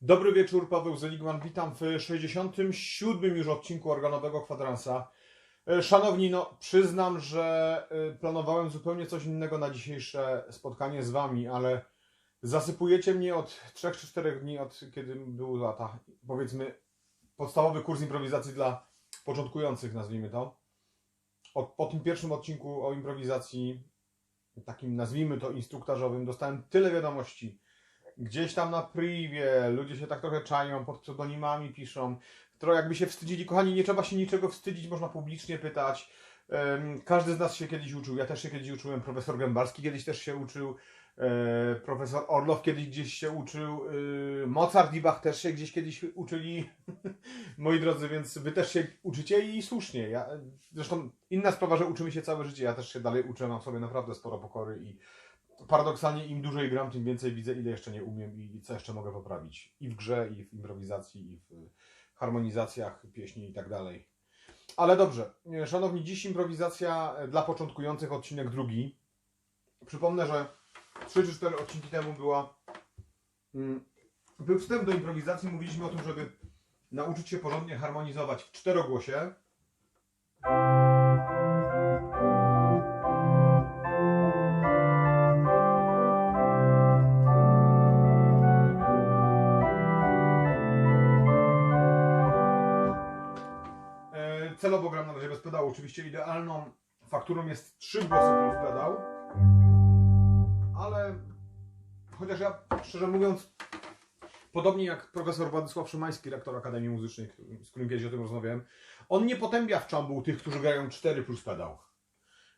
Dobry wieczór, Paweł Zeligman. Witam w 67 już odcinku organowego kwadransa. E, Szanowni, no przyznam, że e, planowałem zupełnie coś innego na dzisiejsze spotkanie z Wami, ale zasypujecie mnie od 3 czy 4 dni, od kiedy był lata, powiedzmy, podstawowy kurs improwizacji dla początkujących, nazwijmy to. Od, po tym pierwszym odcinku o improwizacji, takim nazwijmy to instruktażowym, dostałem tyle wiadomości gdzieś tam na privie, ludzie się tak trochę czają, pod pseudonimami piszą, trochę jakby się wstydzili. Kochani, nie trzeba się niczego wstydzić, można publicznie pytać. Każdy z nas się kiedyś uczył, ja też się kiedyś uczyłem, profesor Gębarski kiedyś też się uczył, e, profesor Orlow kiedyś gdzieś się uczył, y, Mozart i Bach też się gdzieś kiedyś uczyli, moi drodzy, więc wy też się uczycie i słusznie. Ja, zresztą inna sprawa, że uczymy się całe życie, ja też się dalej uczę, mam sobie naprawdę sporo pokory i paradoksalnie im dłużej gram, tym więcej widzę, ile jeszcze nie umiem i co jeszcze mogę poprawić. I w grze, i w improwizacji, i w harmonizacjach pieśni i tak dalej. Ale dobrze, szanowni, dziś improwizacja dla początkujących, odcinek drugi. Przypomnę, że 3 czy 4 odcinki temu była mm, był wstęp do improwizacji, mówiliśmy o tym, żeby nauczyć się porządnie harmonizować w czterogłosie. Oczywiście idealną fakturą jest trzy głosy plus pedał. Ale chociaż ja szczerze mówiąc, podobnie jak profesor Władysław Szymański, rektor Akademii Muzycznej, z którym kiedyś o tym rozmawiałem, on nie potępia w czambuł tych, którzy grają 4 plus pedał.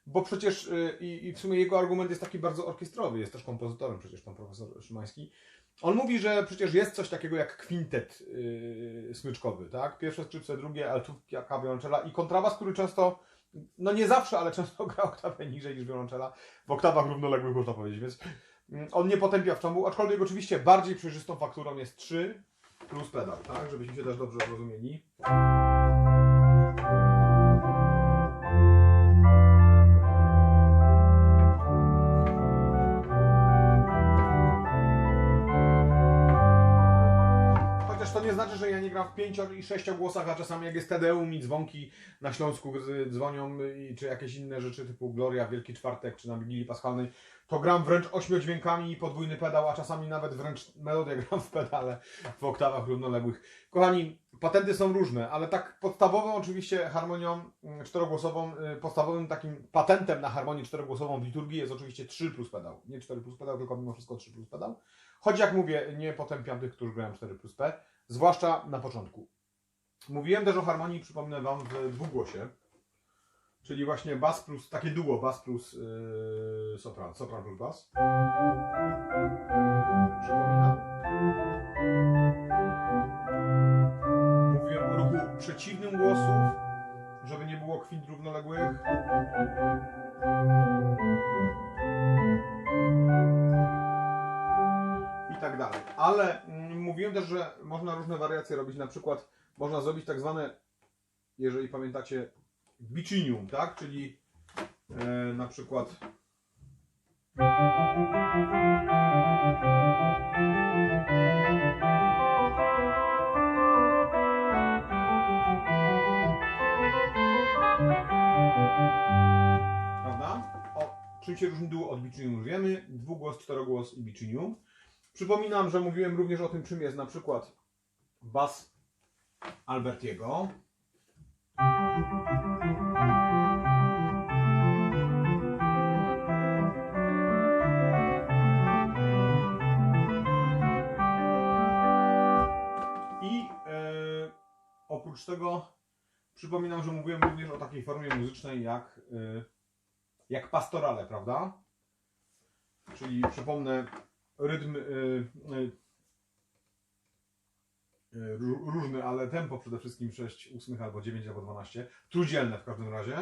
Bo przecież y, i, i w sumie jego argument jest taki bardzo orkiestrowy, jest też kompozytorem przecież pan profesor Szymański. On mówi, że przecież jest coś takiego jak kwintet yy, smyczkowy, tak? Pierwsze skrzypce, drugie, altówka, wiolonczela i kontrabas, który często, no nie zawsze, ale często gra oktawę niżej niż wiolonczela, w oktawach równoległych można powiedzieć, więc mm, on nie potępia w czambu, aczkolwiek oczywiście bardziej przejrzystą fakturą jest 3 plus pedał, tak? Żebyśmy się też dobrze zrozumieli. Gram w pięcio i sześciogłosach, a czasami jak jest Tedeum i dzwonki na Śląsku dzwonią, i, czy jakieś inne rzeczy typu Gloria, Wielki Czwartek, czy na Wigilii Paschalnej, to gram wręcz ośmiodźwiękami i podwójny pedał, a czasami nawet wręcz melodię gram w pedale w oktawach równoległych. Kochani, patenty są różne, ale tak podstawową oczywiście harmonią mm, czterogłosową, y, podstawowym takim patentem na harmonię czterogłosową w liturgii jest oczywiście 3 plus pedał. Nie 4 plus pedał, tylko mimo wszystko 3 plus pedał. Choć jak mówię, nie potępiam tych, którzy grają 4 plus P, zwłaszcza na początku. Mówiłem też o harmonii, przypomnę Wam, w dwugłosie, czyli właśnie bas plus, takie duo, bas plus yy, sopran, sopran plus bas. Przypominam. Mówiłem o ruchu przeciwnym głosów, żeby nie było kwint równoległych. i tak dalej. Ale mm, mówiłem też, że można różne wariacje robić. Na przykład można zrobić tak zwane, jeżeli pamiętacie, bicinium, tak? Czyli e, na przykład. Prawda? O, czym się różni duo od bicinium już wiemy. Dwugłos, czterogłos i bicinium. Przypominam, że mówiłem również o tym, czym jest na przykład bas Albertiego. I e, oprócz tego przypominam, że mówiłem również o takiej formie muzycznej jak, e, jak pastorale, prawda? Czyli przypomnę rytm y, y, y, ró- różny, ale tempo przede wszystkim 6 ósmych albo 9 albo 12. Trójdzielne w każdym razie.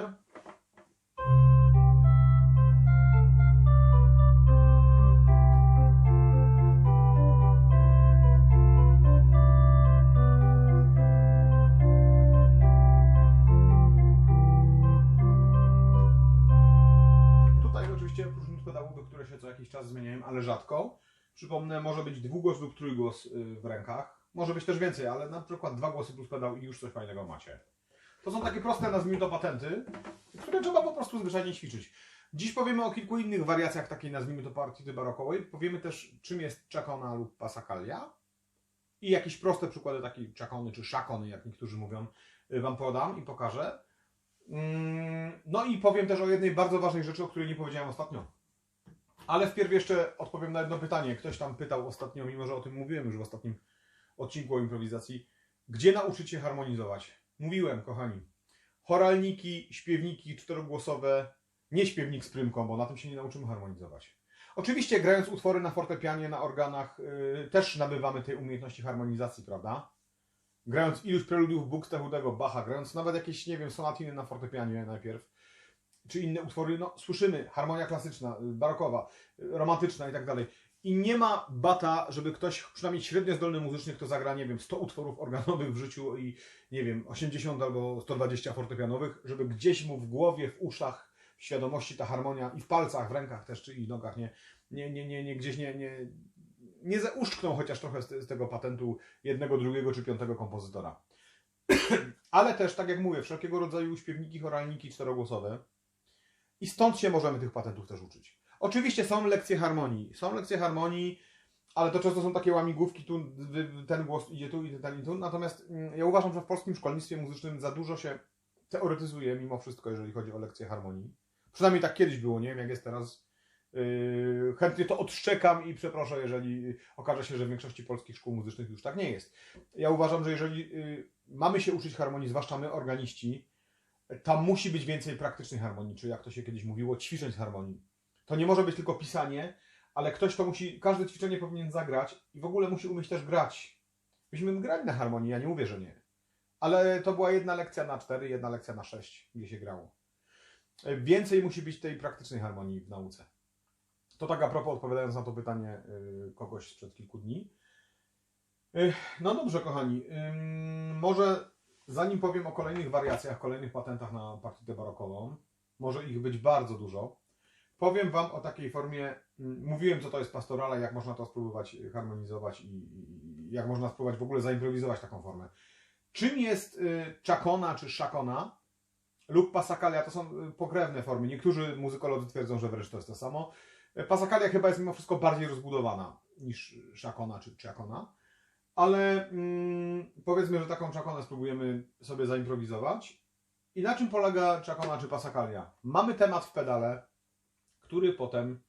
Tutaj oczywiście próżnic pedałowych, które się co jakiś czas zmieniają, ale rzadko. Przypomnę, może być dwugłos lub trójgłos y, w rękach. Może być też więcej, ale na przykład dwa głosy plus pedał i już coś fajnego macie. To są takie proste, nazwijmy to patenty, które trzeba po prostu zwyczajnie ćwiczyć. Dziś powiemy o kilku innych wariacjach takiej, nazwijmy to partii barokowej. Powiemy też, czym jest czakona lub pasakalia. I jakieś proste przykłady takiej czakony czy szakony, jak niektórzy mówią, y, Wam podam i pokażę. Mm, No i powiem też o jednej bardzo ważnej rzeczy, o której nie powiedziałem ostatnio. Ale wpierw jeszcze odpowiem na jedno pytanie. Ktoś tam pytał ostatnio, mimo że o tym mówiłem już w ostatnim odcinku o improwizacji. Gdzie nauczyć się harmonizować? Mówiłem, kochani. Choralniki, śpiewniki czterogłosowe, nie śpiewnik z prymką, bo na tym się nie nauczymy harmonizować. Oczywiście grając utwory na fortepianie, na organach, yy, też nabywamy tej umiejętności harmonizacji, prawda? Grając iluś preludiów Buxtehudego, Bacha, grając nawet jakieś, nie wiem, sonatiny na fortepianie najpierw, czy inne utwory, no słyszymy, harmonia klasyczna, y, barokowa, y, romantyczna i tak dalej. I nie ma bata, żeby ktoś, przynajmniej średnio zdolny muzycznie, kto zagra, nie wiem, 100 utworów organowych w życiu i, nie wiem, 80 albo 120 fortepianowych, żeby gdzieś mu w głowie, w uszach, w świadomości ta harmonia i w palcach, w rękach też, czy i nogach, nie, nie, nie, nie, nie gdzieś nie, nie, nie zeuszczknął chociaż trochę z, z tego patentu jednego, drugiego czy piątego kompozytora. Ale też, tak jak mówię, wszelkiego rodzaju śpiewniki, choralniki czterogłosowe i stąd się możemy tych patentów też uczyć. Oczywiście są lekcje harmonii. Są lekcje harmonii, ale to często są takie łamigłówki, tu ten głos idzie tu i ten i tu. Natomiast mm, ja uważam, że w polskim szkolnictwie muzycznym za dużo się teoretyzuje mimo wszystko, jeżeli chodzi o lekcje harmonii. Przynajmniej tak kiedyś było, nie wiem jak jest teraz. Yy, chętnie to odszczekam i przeproszę, jeżeli okaże się, że w większości polskich szkół muzycznych już tak nie jest. Ja uważam, że jeżeli yy, mamy się uczyć harmonii, zwłaszcza my, organiści, tam musi być więcej praktycznej harmonii, czy jak to się kiedyś mówiło, ćwiczeń z harmonii. To nie może być tylko pisanie, ale ktoś to musi, każde ćwiczenie powinien zagrać i w ogóle musi umieć też grać. Myśmy grali na harmonii, ja nie mówię, że nie. Ale to była jedna lekcja na cztery, jedna lekcja na sześć, gdzie się grało. Więcej musi być tej praktycznej harmonii w nauce. To tak a propos, odpowiadając na to pytanie yy, kogoś sprzed kilku dni. Yy, no dobrze, kochani. Może zanim powiem o kolejnych wariacjach, kolejnych patentach na partitę barokową, może ich być bardzo dużo, powiem Wam o takiej formie, mm, mówiłem co to jest pastorala, jak można to spróbować harmonizować i, jak można spróbować w ogóle zaimprowizować taką formę. Czym jest y, czakona czy szakona lub pasakalia? To są y, pokrewne formy. Niektórzy muzykolodzy twierdzą, że wręcz to jest to samo. Pasakalia chyba jest mimo wszystko bardziej rozbudowana niż szakona czy czakona. Ale mm, powiedzmy, że taką czakonę spróbujemy sobie zaimprowizować. I na czym polega czakona czy pasakalia? Mamy temat w pedale, który potem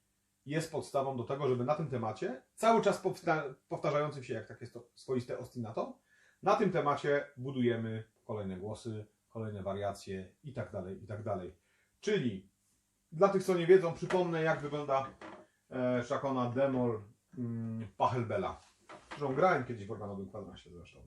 jest podstawą do tego, żeby na tym temacie, cały czas powsta- powtarzającym się jak takie sto- swoiste ostinato, na tym temacie budujemy kolejne głosy, kolejne wariacje i tak dalej, i tak dalej. Czyli dla tych, co nie wiedzą, przypomnę, jak wygląda e, szakona Demol mm, Pachelbela, którą grałem kiedyś w organowym kwadransie zresztą.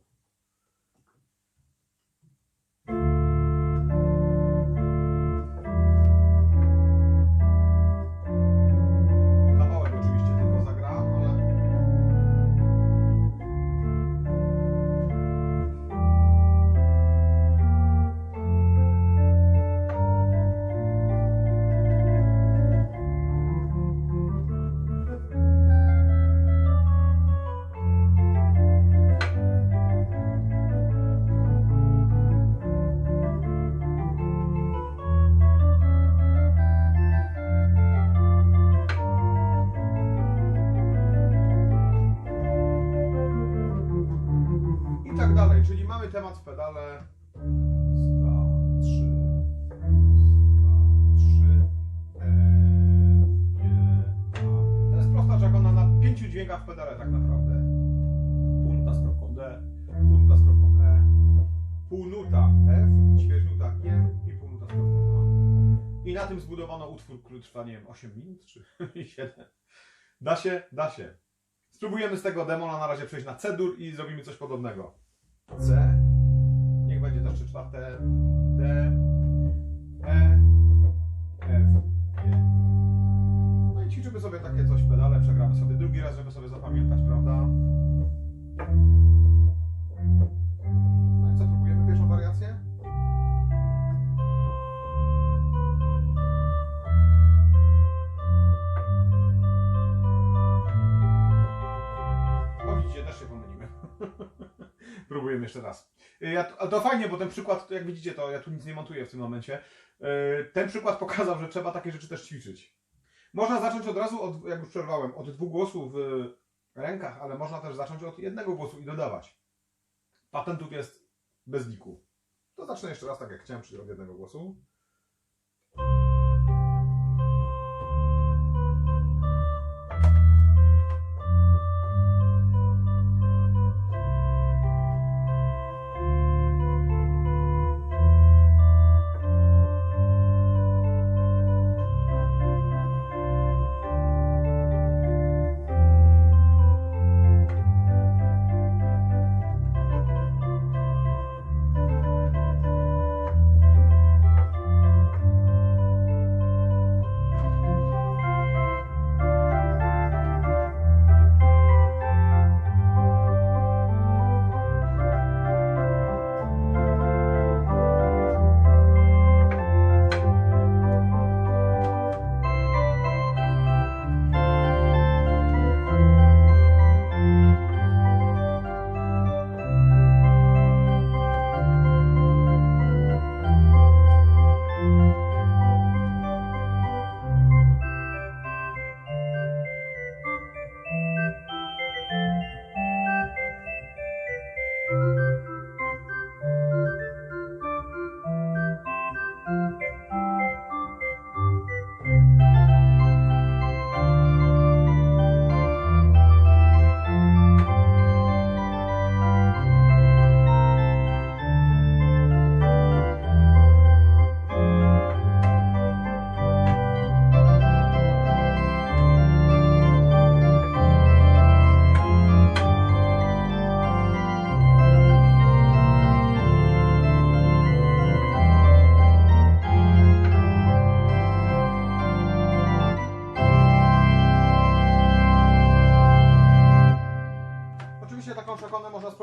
Pedale. Dwa, trzy. Dwa, trzy. E, G, A. To jest prosta czakona na pięciu dźwiękach w pedale tak naprawdę. Półnuta z kropką D, półnuta z kropką E, półnuta F, ćwierćnuta G i półnuta z kropką A. I na tym zbudowano utwór, który trwa, nie wiem, 8 minut czy 7. Da się? Da się. Spróbujemy z tego demona na razie przejść na C-dur i zrobimy coś podobnego. C, to 3 czwarte, D, E, F, G. No i ćwiczymy sobie takie coś pedale, przegramy sobie drugi raz, żeby sobie zapamiętać, prawda? No i co, próbujemy pierwszą wariację? widzicie, też się pomyliłem. Próbujemy jeszcze raz. Ja, to fajnie, bo ten przykład, jak widzicie, to ja tu nic nie montuję w tym momencie. Y, Ten przykład pokazał, że trzeba takie rzeczy też ćwiczyć. Można zacząć od razu, od, jak już przerwałem, od dwóch głosów w rękach, ale można też zacząć od jednego głosu i dodawać. Patentów jest bez liku. To zacznę jeszcze raz tak jak chciałem, czyli od jednego głosu.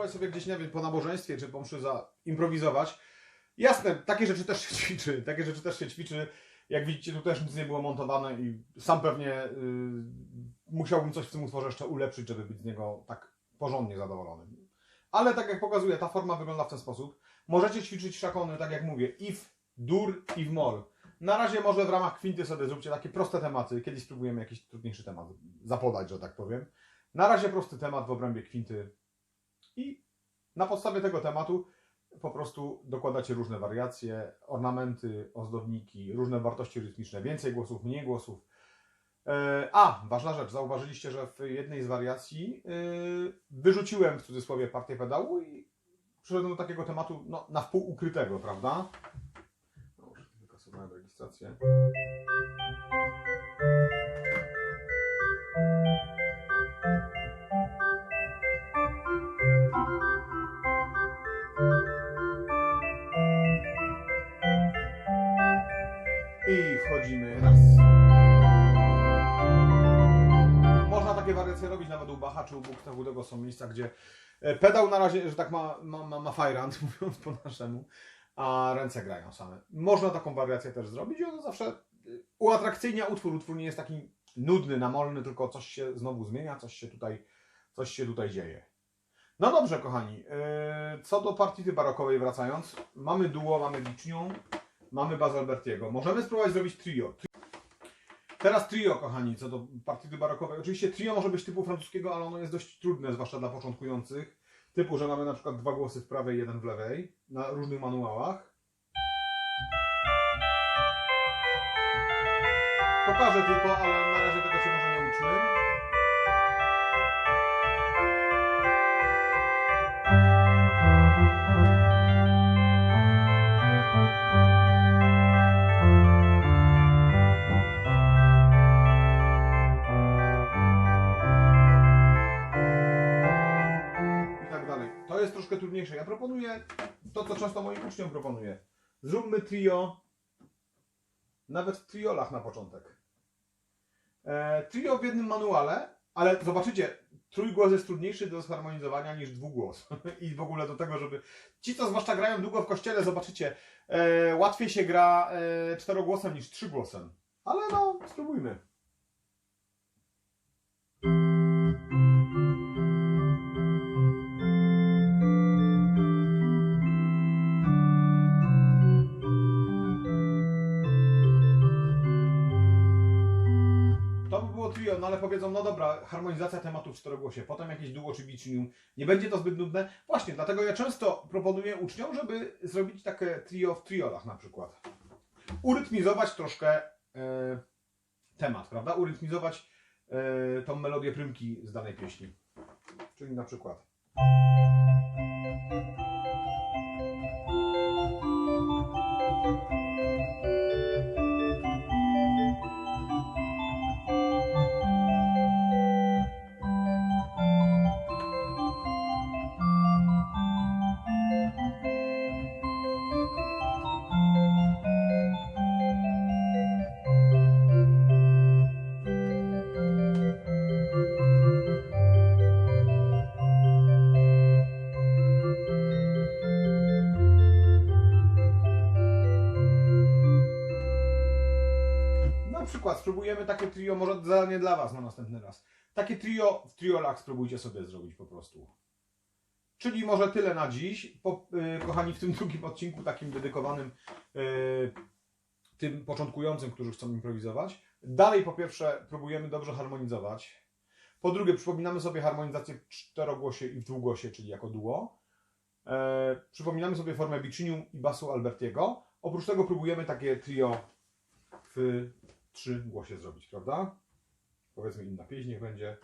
Spróbować sobie gdzieś, nie wiem, po nabożeństwie czy po mszy zaimprowizować. Jasne, takie rzeczy też się ćwiczy, takie rzeczy też się ćwiczy. Jak widzicie, tu też nic nie było montowane i sam pewnie y, musiałbym coś w tym utworze jeszcze ulepszyć, żeby być z niego tak porządnie zadowolonym. Ale tak jak pokazuję, ta forma wygląda w ten sposób. Możecie ćwiczyć szakony, tak jak mówię, i w dur, i w mol. Na razie może w ramach kwinty sobie zróbcie takie proste tematy. Kiedyś spróbujemy jakiś trudniejszy temat zapodać, że tak powiem. Na razie prosty temat w obrębie kwinty i na podstawie tego tematu po prostu dokładacie różne wariacje, ornamenty, ozdobniki, różne wartości rytmiczne, więcej głosów, mniej głosów. E, A, ważna rzecz, zauważyliście, że w jednej z wariacji yy, wyrzuciłem w cudzysłowie partię pedału i przyszedłem do takiego tematu no, na wpół ukrytego, prawda? No, już wykasowałem rejestrację. Wchodzimy raz. Można takie wariacje robić nawet u Bacha czy u Buxtehudego są miejsca, gdzie e, pedał na razie, że tak ma, ma, ma, ma fajrant, mówiąc po naszemu, a ręce grają same. Można taką wariację też zrobić i ono zawsze e, uatrakcyjnia utwór. Utwór nie jest taki nudny, namolny, tylko coś się znowu zmienia, coś się tutaj, coś się tutaj dzieje. No dobrze, kochani. e, Co do partii barokowej wracając, mamy duo, mamy licznią, mamy Bazalbertiego. Możemy spróbować zrobić trio. Teraz trio, kochani, co do partii barokowej. Oczywiście trio może być typu francuskiego, ale ono jest dość trudne, zwłaszcza dla początkujących. Typu, że mamy na przykład dwa głosy w prawej, jeden w lewej, na różnych manuałach. Pokażę tylko, ale na razie tego się może nie uczmy. Trudniejsze. Ja proponuję to, co często moim uczniom proponuję. Zróbmy trio, nawet w triolach na początek. E, trio w jednym manuale, ale zobaczycie, trójgłos jest trudniejszy do zharmonizowania niż dwugłos. I w ogóle do tego, żeby... Ci, co zwłaszcza grają długo w kościele, zobaczycie, e, łatwiej się gra e, czterogłosem niż trzygłosem. Ale no, spróbujmy. Ale powiedzą, no dobra, harmonizacja tematów w czterogłosie, potem jakieś duo czy bicinium, nie będzie to zbyt nudne. Właśnie, dlatego ja często proponuję uczniom, żeby zrobić takie trio w triolach na przykład. Urytmizować troszkę e, temat, prawda? Urytmizować e, tą melodię prymki z danej pieśni. Czyli na przykład. Przykład spróbujemy takie trio, może zadanie dla Was na następny raz. Takie trio w triolach spróbujcie sobie zrobić po prostu. Czyli może tyle na dziś. Po, y, kochani, w tym drugim odcinku, takim dedykowanym y, tym początkującym, którzy chcą improwizować. Dalej po pierwsze próbujemy dobrze harmonizować. Po drugie przypominamy sobie harmonizację w czterogłosie i w dwugłosie, czyli jako duo. E, przypominamy sobie formę bicinium i basu Albertiego. Oprócz tego próbujemy takie trio w trzy głosie zrobić, prawda? Powiedzmy inna pieśń niech będzie.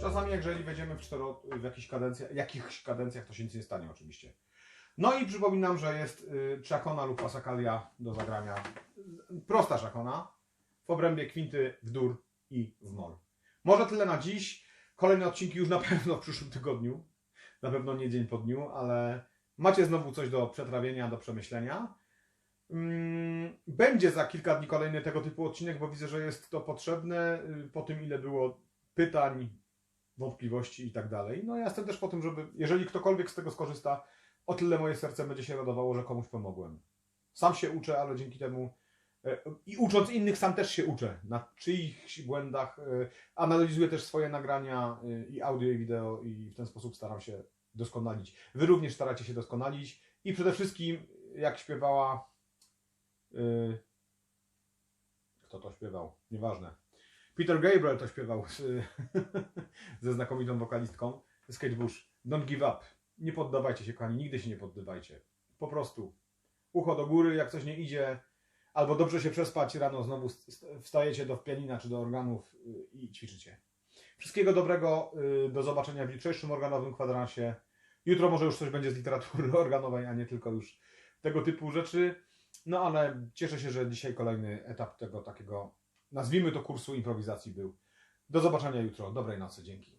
Czasami, jeżeli wejdziemy w, cztero, w jakichś kadencjach, jakichś kadencjach, to się nic nie stanie oczywiście. No i przypominam, że jest y, czakona lub pasakalia do zagrania. Prosta czakona w obrębie kwinty w dur i w mol. Może tyle na dziś. Kolejne odcinki już na pewno w przyszłym tygodniu. Na pewno nie dzień po dniu, ale macie znowu coś do przetrawienia, do przemyślenia. Mm, Będzie za kilka dni kolejny tego typu odcinek, bo widzę, że jest to potrzebne y, po tym, ile było pytań, wątpliwości i tak dalej. No ja jestem też po tym, żeby, jeżeli ktokolwiek z tego skorzysta, o tyle moje serce będzie się radowało, że komuś pomogłem. Sam się uczę, ale dzięki temu i ucząc innych, sam też się uczę na czyichś błędach. e, Analizuję też swoje nagrania e, i audio, i wideo i w ten sposób staram się doskonalić. Wy również staracie się doskonalić i przede wszystkim, jak śpiewała. e, Kto to śpiewał? Nieważne. Peter Gabriel to śpiewał z, ze znakomitą wokalistką z Kate Bush. Don't give up. Nie poddawajcie się, kochani, nigdy się nie poddawajcie. Po prostu ucho do góry, jak coś nie idzie, albo dobrze się przespać, rano znowu st- st- wstajecie do pianina czy do organów y, i ćwiczycie. Wszystkiego dobrego, y, do zobaczenia w jutrzejszym organowym kwadransie. Jutro może już coś będzie z literatury organowej, a nie tylko już tego typu rzeczy. No ale cieszę się, że dzisiaj kolejny etap tego takiego, nazwijmy to kursu improwizacji był. Do zobaczenia jutro. Dobrej nocy. Dzięki.